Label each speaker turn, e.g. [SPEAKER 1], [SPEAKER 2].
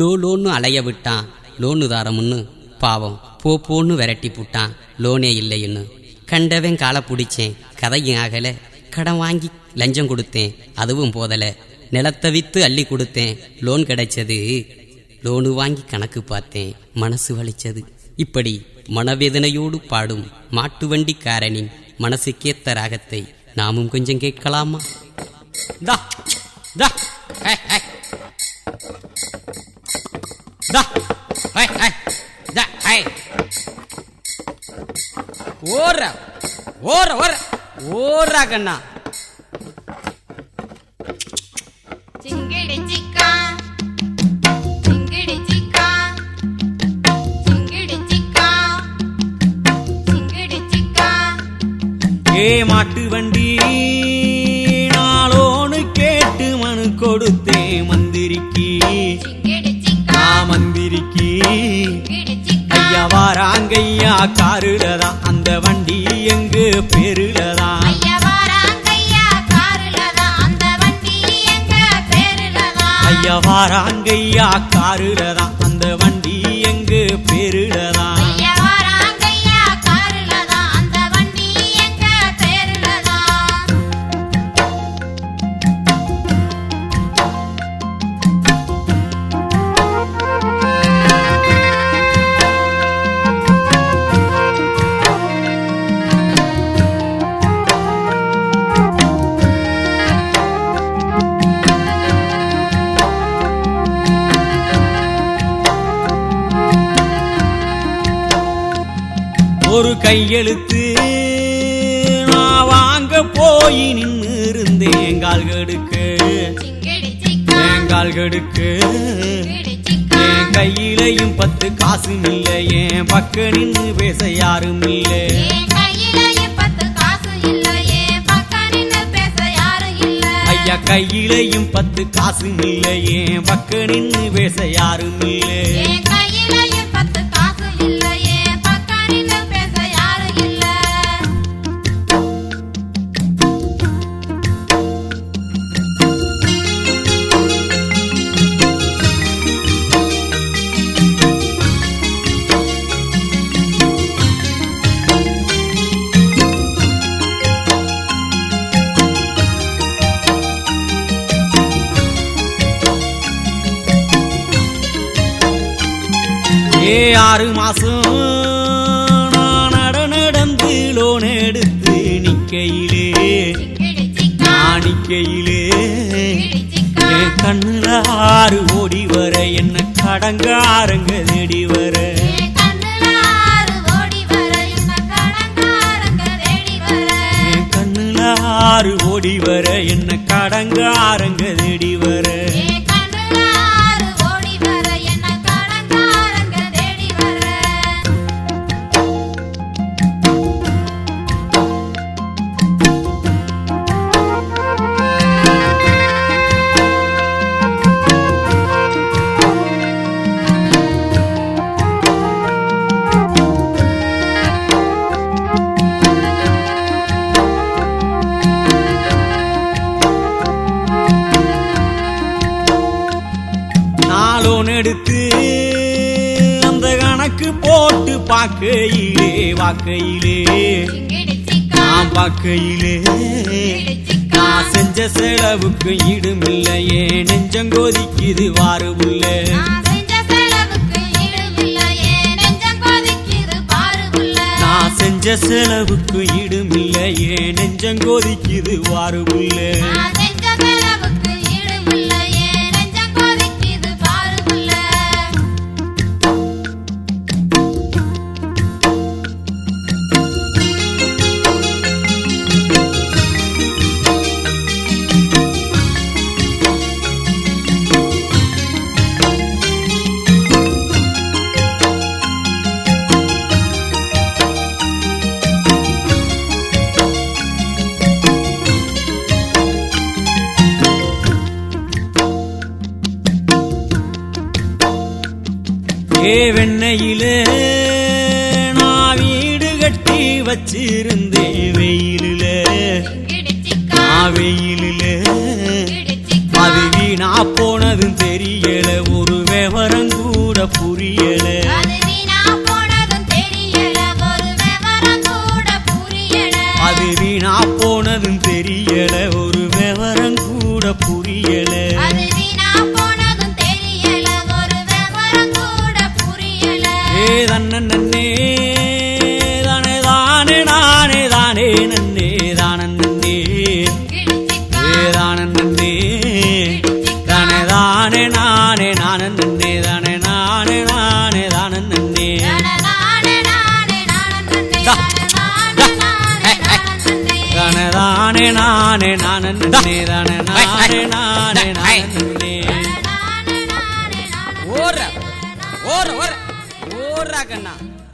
[SPEAKER 1] Low லோன்னு அலைய விட்டான். லோனு தாரமுன்னு பாவம். போ போன்னு விரட்டி புட்டான். லோனே இல்லைன்னு. கண்டவன் காலை பிடிச்சேன். கதையும் ஆகல. கடன் வாங்கி லஞ்சம் கொடுத்தேன். அதுவும் போதல. நிலத்தை வித்து அள்ளி கொடுத்தேன். லோன் கிடைச்சது. லோனு வாங்கி கணக்கு பார்த்தேன். மனசு வலிச்சது. இப்படி மனவேதனையோடு பாடும் மாட்டு வண்டிக்காரனின் மனசுக்கேத்த ராகத்தை நாமும் கொஞ்சம் கேட்கலாமா? தா தா
[SPEAKER 2] சிக்கா சிங்கிடி சிக்கா சிங்கிடி சிக்கா
[SPEAKER 3] ஏ மாட்டு வண்டி நாளோன்னு கேட்டு மனு கொடுத்தேன் மந்திரிக்கு. நான் மந்திரிக்கு. ஐயா வாராங்கய்யா காருலதான் அந்த வண்டி எங்க பேருலதான்
[SPEAKER 2] ஐயா வாராங்கய்யா காருலதான் அந்த வண்டி எங்க பேருலதான்
[SPEAKER 3] ஒரு கையெழுத்து. நான் வாங்க போய் நின்று இருந்தேன் கால்கடுக்கு
[SPEAKER 2] சிங்கிடி கெடுக்கு.
[SPEAKER 3] கால்கடுக்கு என் கையிலையும் பத்து காசு இல்லை என் பக்க நின்று பேச யாரும் இல்லை.
[SPEAKER 2] பத்து காசு இல்லையே
[SPEAKER 3] ஐயா கையிலையும் பத்து காசும் இல்ல என் பக்க நின்று பேச யாரும் ஆறு மாசம் நான் நட நடந்து லோன் எடுத்து நிக்கையிலே
[SPEAKER 2] காணிக்கையிலே சிக்கா
[SPEAKER 3] என் கண்ணுல ஆறு ஓடி வர என்ன கடங்காரங்க தேடி வர.
[SPEAKER 2] ஆறு ஓடி வர என்ன கடங்காரங்க தேடி வர.
[SPEAKER 3] எடுத்து அந்த கணக்கு போட்டு பார்க்கையிலே வாக்கையிலே நான் பார்க்கையிலே. நான் செஞ்ச செலவுக்கு ஈடுமில்லையே நெஞ்சங்கோதிக்குது வாருவுள்ள.
[SPEAKER 2] நான் செஞ்ச செலவுக்கு ஈடுமில்லையே நெஞ்சம் கொதிக்குது
[SPEAKER 3] நான் செஞ்ச செலவுக்கு நெஞ்சங்கோதிக்குது வாருவுள்ள. ஏ வெண்ணையிலே நான் வீடு கட்டி வச்சிருந்தேன் வெயிலிலே.
[SPEAKER 2] சிங்கிடி
[SPEAKER 3] நான் வெயிலிலே அது வீணா போனதும் தெரியல ஒரு விவரம் கூட புரியல. ஏ தன்ன நன்னே தானே தானே நானே தானே நன்னே தான நன்னே.
[SPEAKER 2] கிழிச்சிக்கா
[SPEAKER 3] ஏ தான நன்னே தானே தானே நானே நான நன்னே தானே நானே நானே தான நன்னே.
[SPEAKER 2] நானே நானே நானே. நானே நானே நானே
[SPEAKER 3] தானே தானே நானே நான நன்னே தானே நானே நானே நான நன்னே.
[SPEAKER 2] நானே நானே நானே
[SPEAKER 1] ஓடுற கண்ணா